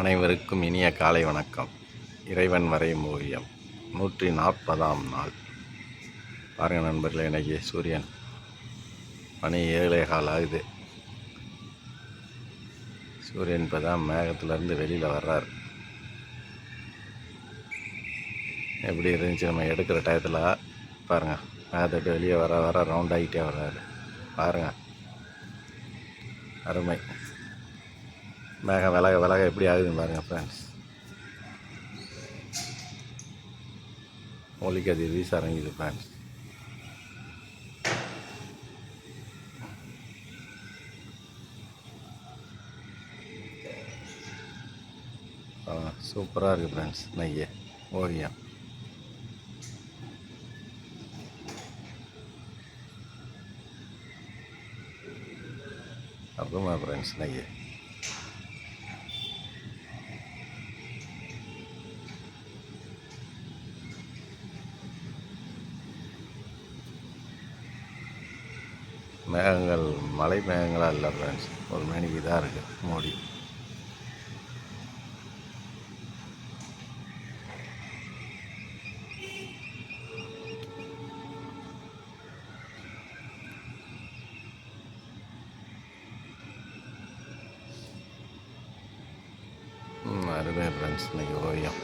அனைவருக்கும் இனிய காலை வணக்கம். இறைவன் வரையும் ஓவியம் நூற்றி நாற்பதாம் நாள். பாருங்கள் நண்பர்களே இன்றைக்கி சூரியன் மணி ஏழே கால் ஆகுது. சூரியன் இப்போ தான் மேகத்துலேருந்து வெளியில் வர்றார். எப்படி இருந்துச்சு? நம்ம எடுக்கிற டயத்தில் பாருங்கள் மேகத்தை வெளியே வர வர ரவுண்ட் ஆகிட்டே வர்றாரு. பாருங்கள் அருமை. மேகம் விலக விலக எப்படி ஆகுதுன்னு பாருங்கள் ஃப்ரெண்ட்ஸ் ஒலிக்கதிர் வீச இறங்கிது ஃப்ரெண்ட்ஸ் சூப்பராக இருக்குது ஃப்ரெண்ட்ஸ் நையே ஓவியம். அப்புறமா ஃப்ரெண்ட்ஸ் நையே மேகங்கள் மலை மேகங்களாக இல்லை ஃப்ரெண்ட்ஸ் ஒரு மணிக்கு இதாக இருக்குது மோடி. ம் அருமை ஃப்ரெண்ட்ஸ் இன்னைக்கு ஓவியம்.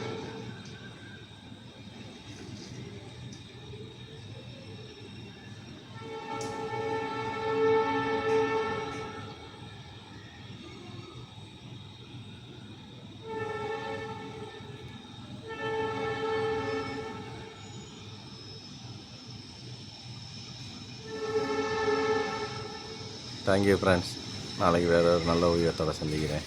தேங்க்யூ ஃப்ரெண்ட்ஸ் நாளைக்கு வேறு ஒரு நல்ல ஓவியத்தோட சந்திக்கிறேன்.